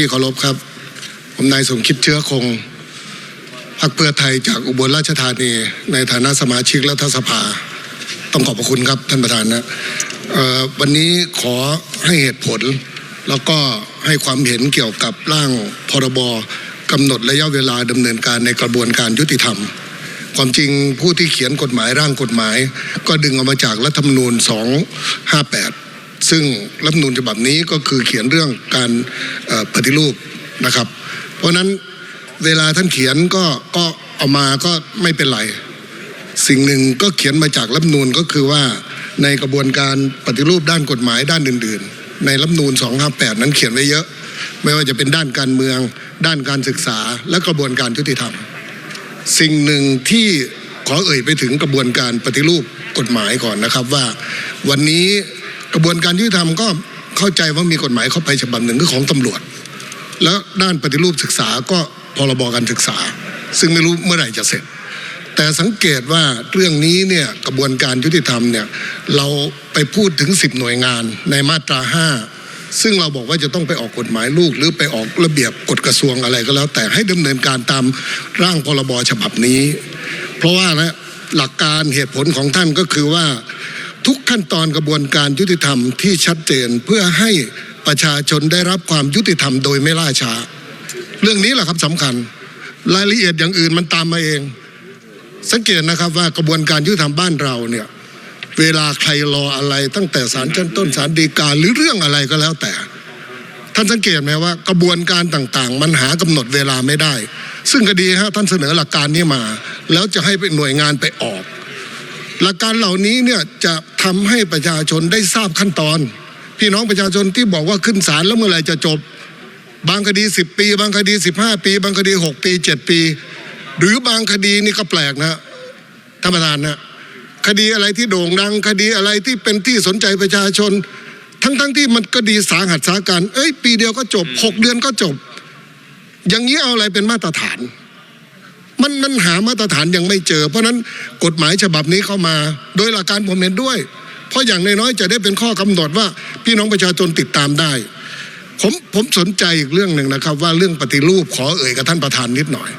ที่เคารพครับ ผมนายสมคิดเชื้อคงพรรคเพื่อไทยจากอุบลราชธานี ในฐานะสมาชิกรัฐสภา ต้องขอบพระคุณครับท่านประธานนะเอ่อวันนี้ขอให้เหตุผล แล้วก็ให้ความเห็นเกี่ยวกับร่างพรบกำหนดระยะเวลาดำเนินการในกระบวนการยุติธรรม ความจริงผู้ที่เขียนกฎหมายร่างกฎหมาย ก็ดึงเอามาจากรัฐธรรมนูญ 258 ซึ่งรัฐมนูญฉบับนี้ก็คือเขียนเรื่องการปฏิรูปนะครับ เพราะนั้นเวลาท่านเขียนก็ก็เอามาก็ไม่เป็นไร สิ่งหนึ่งก็เขียนมาจากรัฐมนูญก็คือว่าในกระบวนการปฏิรูปด้านกฎหมายด้านอื่น ๆ ในรัฐนูญ258 นั้นเขียนไว้เยอะ ไม่ว่าจะเป็นด้านการเมือง ด้านการศึกษา และกระบวนการยุติธรรม สิ่งหนึ่งที่ขอเอ่ยไปถึงกระบวนการปฏิรูปกฎหมายก่อนนะครับว่า วันนี้ กระบวนการยุติธรรมก็เข้าใจว่ามีกฎหมายเข้าไปฉบับหนึ่งคือของตำรวจ แล้วด้านปฏิรูปศึกษาก็พรบการศึกษา ซึ่งไม่รู้เมื่อไหร่จะเสร็จ แต่สังเกตว่าเรื่องนี้เนี่ยกระบวนการยุติธรรมเนี่ยเราไปพูดถึง 10 หน่วยงานในมาตรา 5 ซึ่งเราบอกว่าจะต้องไปออกกฎหมายลูก หรือไปออกระเบียบกฎกระทรวงอะไรก็แล้ว แต่ให้ดำเนินการตามร่างพรบฉบับนี้ เพราะว่านะหลักการเหตุผลของท่านก็คือว่า ทุกขั้นตอนกระบวนการยุติธรรมที่ชัดเจนเพื่อให้ประชาชนได้รับความยุติธรรมโดยไม่ล่าช้า เรื่องนี้แหละครับสำคัญ รายละเอียดอย่างอื่นมันตามมาเอง สังเกตนะครับว่ากระบวนการยุติธรรมบ้านเราเนี่ยเวลาใครรออะไรตั้งแต่ศาลชั้นต้นศาลฎีกาหรือเรื่องอะไรก็แล้วแต่ ท่านสังเกตไหมว่ากระบวนการต่างๆ มันหากำหนดเวลาไม่ได้ ซึ่งก็ดีฮะท่านเสนอหลักการนี้มา แล้วจะให้หน่วยงานไปออก หลักการเหล่านี้เนี่ยจะทำให้ประชาชนได้ทราบขั้นตอน พี่น้องประชาชนที่บอกว่าขึ้นศาลแล้วเมื่อไหร่จะจบ บางคดี 10 ปี บางคดี 15 ปี บางคดี 6 ปี 7 ปี หรือบางคดีนี่ก็แปลกนะท่านประธานนะคดีอะไรที่โด่งดัง คดีอะไรที่เป็นที่สนใจประชาชน ทั้งๆทที่มันก็ดีสาหัสสาการเอ้ย ปีเดียวก็จบ 6 เดือนก็จบ อย่างนี้เอาอะไรเป็นมาตรฐาน มันมันหามาตรฐานยังไม่เจอ เพราะนั้นกฎหมายฉบับนี้เข้ามา โดยหลักการผมเห็นด้วย เพราะอย่างน้อยๆจะได้เป็นข้อกำหนดว่าพี่น้องประชาชนติดตามได้ ผมผมสนใจอีกเรื่องหนึ่งนะครับ ว่าเรื่องปฏิรูปขอเอ่ยกับท่านประธานนิดหน่อย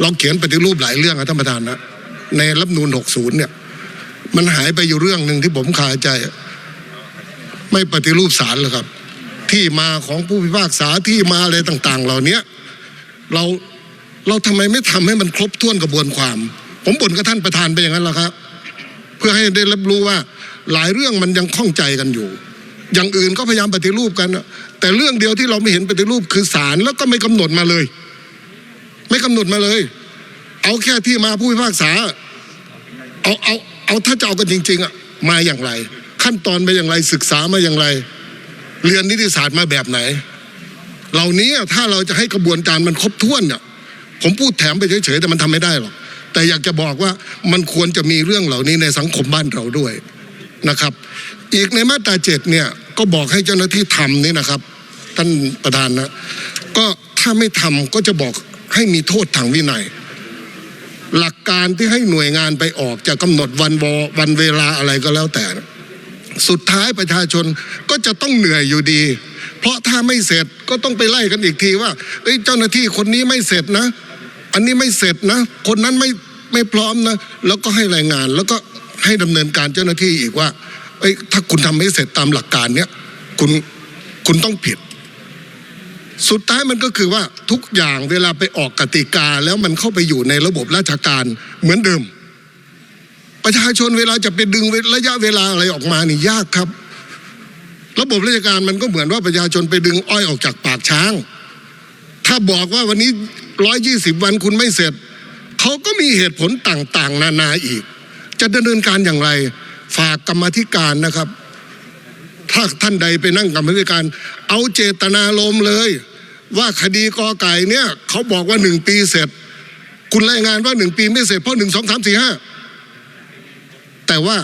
เราเขียนปฏิรูปหลายเรื่องนะท่านประธานนะในรัฐมนูน60 เนี่ย มันหายไปอยู่เรื่องหนึ่งที่ผมคาใจ ไม่ปฏิรูปศาลเลยครับ ที่มาของผู้พิพากษาที่มาอะไรต่าง ๆ เหล่านี้เรา เราทำไมไม่ทำให้มันครบถ้วนกระบวนความ ผมบ่นกับท่านประธานไปอย่างนั้นแหละครับ เพื่อให้ได้รับรู้ว่าหลายเรื่องมันยังข้องใจกันอยู่ อย่างอื่นก็พยายามปฏิรูปกัน แต่เรื่องเดียวที่เราไม่เห็นปฏิรูปคือศาลแล้วก็ไม่กำหนดมาเลย ไม่กำหนดมาเลย เอาแค่ที่มาผู้พิพากษา เอาเอาเอาถ้าจะเอากันจริง ๆอะมาอย่างไร ขั้นตอนมาอย่างไรศึกษามาอย่างไร เรียนนิติศาสตร์มาแบบไหน เหล่านี้ถ้าเราจะให้กระบวนการมันครบถ้วนเนี่ย ผมพูดแถมไปเฉยๆแต่มันทำไม่ได้หรอกแต่อยากจะบอกว่ามันควรจะมีเรื่องเหล่านี้ในสังคมบ้านเราด้วยนะครับ อีกในมาตราเจ็ดเนี่ยก็บอกให้เจ้าหน้าที่ทำนี่นะครับ ท่านประธานนะก็ถ้าไม่ทำก็จะบอกให้มีโทษทางวินัย หลักการที่ให้หน่วยงานไปออกจะกำหนดวันวอวันเวลาอะไรก็แล้วแต่ สุดท้ายประชาชนก็จะต้องเหนื่อยอยู่ดี เพราะถ้าไม่เสร็จก็ต้องไปไล่กันอีกทีว่าเอ้ยเจ้าหน้าที่คนนี้ไม่เสร็จนะ อันนี้ไม่เสร็จนะ คนนั้นไม่ไม่พร้อมนะ แล้วก็ให้รายงานแล้วก็ให้ดำเนินการเจ้าหน้าที่อีกว่าเอ้ยถ้าคุณทำไม่เสร็จตามหลักการเนี้ยคุณคุณต้องผิด สุดท้ายมันก็คือว่าทุกอย่างเวลาไปออกกติกาแล้วมันเข้าไปอยู่ในระบบราชการเหมือนเดิม ประชาชนเวลาจะไปดึงระยะเวลาอะไรออกมานี่ยากครับ ระบบราชการมันก็เหมือนว่าประชาชนไปดึงอ้อยออกจากปากช้าง ถ้าบอกว่าวันนี้ร้อยยี่สิบวันคุณไม่เสร็จเขาก็มีเหตุผลต่างๆ นานาอีก จะดำเนินการอย่างไร ฝากกรรมธิการนะครับ ถ้าท่านใดไปนั่งกรรมธิการ เอาเจตนาลมณ์เลย ว่าคดีกอไก่เนี่ยเขาบอกว่าหนึ่งปีเสร็จ คุณรายงานว่าหนึ่งปีไม่เสร็จเพราะหนึ่งสองสามสี่ห้า แต่ว่า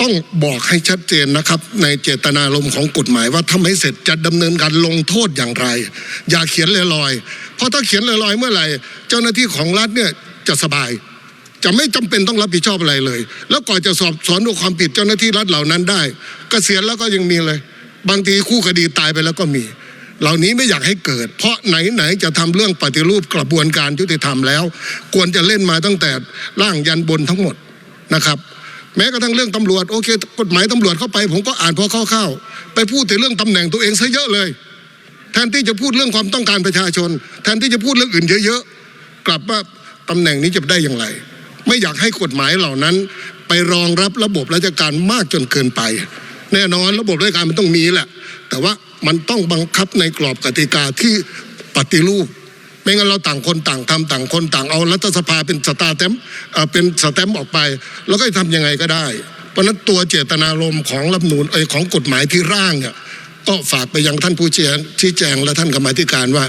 ต้องบอกให้ชัดเจนนะครับ ในเจตนารมณ์ของกฎหมายว่าถ้าไม่เสร็จจะดำเนินการลงโทษอย่างไร อย่าเขียนลอยๆเพราะถ้าเขียนลอยๆเมื่อไหร่ เจ้าหน้าที่ของรัฐเนี่ยจะสบาย จะไม่จำเป็นต้องรับผิดชอบอะไรเลย แล้วก่อนจะสอบสวนดูความผิดเจ้าหน้าที่รัฐเหล่านั้นได้กเกษียณแล้วก็ยังมีเลย บางทีคู่คดีตายไปแล้วก็มี เหล่านี้ไม่อยากให้เกิด เพราะไหนๆจะทำเรื่องปฏิรูปกระบวนการยุติธรรมแล้ว ควรจะเล่นมาตั้งแต่ร่างยันบนทั้งหมดนะครับ แม้กระทั่งเรื่องตำรวจโอเค กฎหมายตำรวจเข้าไป ผมก็อ่านพอเข้าๆไปพูดถึงเรื่องตำแหน่งตัวเองซะเยอะเลย แทนที่จะพูดเรื่องความต้องการประชาชน แทนที่จะพูดเรื่องอื่นเยอะๆกลับว่าตำแหน่งนี้จะได้อย่างไร ไม่อยากให้กฎหมายเหล่านั้น ไปรองรับระบบราชการมากจนเกินไป แน่นอนระบบราชการมันต้องมีแหละ แต่ว่ามันต้องบังคับในกรอบกติกาที่ปฏิรูป ไม่งั้นเราต่างคนต่างทำต่างคนต่างเอารัฐสภาเป็นสตาร์เต็มเป็นสแตมออกไป แล้วก็จะทำยังไงก็ได้ เพราะนั้นตัวเจตนารมณ์ของรัฐมนูนเอของกฎหมายที่ร่างเนี่ยก็ฝากไปยังท่านผู้ชี้ชี้แจงและท่านกรรมธิการว่า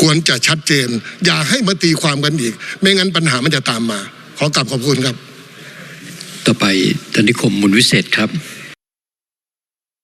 ควรจะชัดเจน อย่าให้มาตีความกันอีก ไม่งั้นปัญหามันจะตามมา ขอกลับขอบคุณครับ ต่อไปท่านนิคมมุลวิเศษครับ